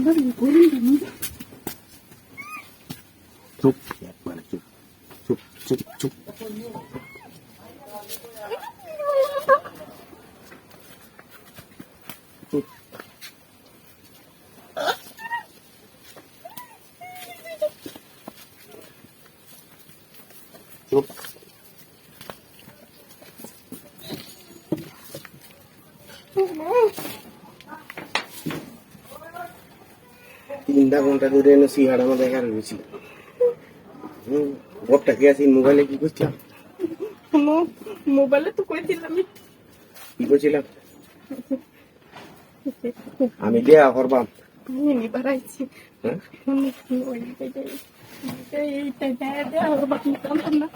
이거는 고른 겁니다. 쭉, 예뻐라, 쭉. 쭉, 쭉, 쭉. 쭉. 쭉. 쭉. তিনটা ঘণ্টা ধরে এনে সিহার আমাদের একা রয়েছি হম বটটা কি আছে মোবাইলে কি করছিলাম মোবাইলে তো কইছিলাম কি করছিলাম আমি দেয়া করবাম। আমি নিবার আইছি। হ্যাঁ? এইটা দেয়া দেয়া ওর না।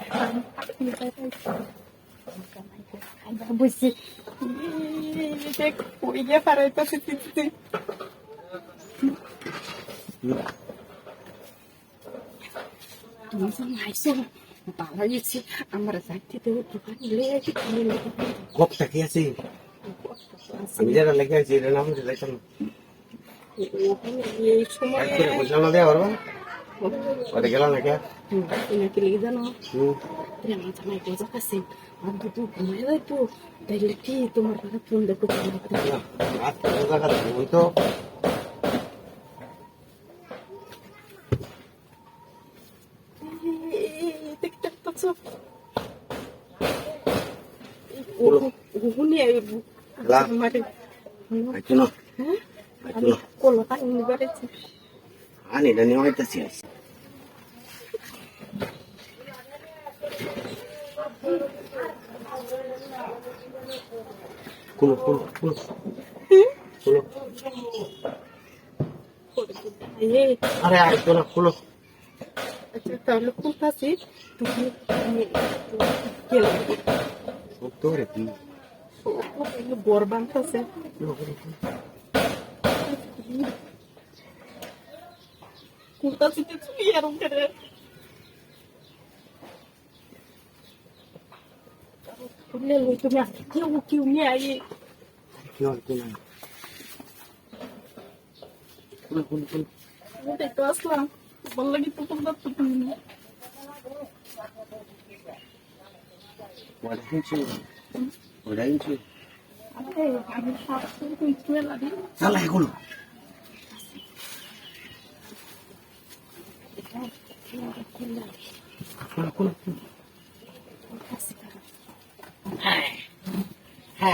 বুঝছি কইলে পারাইতেছে তুমি যখন আইসো ভালো গেছি আমরা যাইতে দেবো দোকানে লেগে কিনে নেবো বটটা কি আছে আমি যারা লেগে আছি এটা নাম দিলাম এই সময় এক করে বুঝলাম না দেয়া করবাম ওটা গেলাম না কে নাকি লেগে জানো হুম আমার জামাই বোঝা কাছে আর দুটো ঘুমাই যায় তো তাইলে কি তোমার কাছে ফোন দেখো রাত জায়গা বলো। ঘুগুনি না না আনি এটা নিয়ে হইতেছি কুলো এই আরে আইতো না কুলো tratando com fazer do que Doutor aqui. O Gorban fazer. Com tanto de vieram querer. Olha, Luto, minha filha, o que eu me aí? Que hora que não? Como é que eu estou? আসলাম বলল কি তো তোমরা তো তুমি তুমি লাগি চালা এগুলো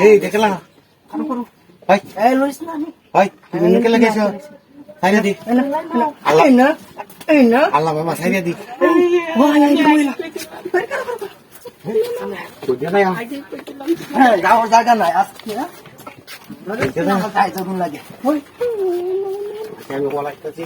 এই দেখলা ভাই না আমি ভাই তুমি কে লাগাইছ সাইরা দি আল্লাহ এই না এই না আল্লাহ বাবা সাইরা দি। ওই এই কইলা কইয়া না আগে কইছিলাম হ্যাঁ? যাওয়ার জায়গা নাই আজকে না কইয়া না যাই যখন লাগে ওই আমি বলাইতাছি।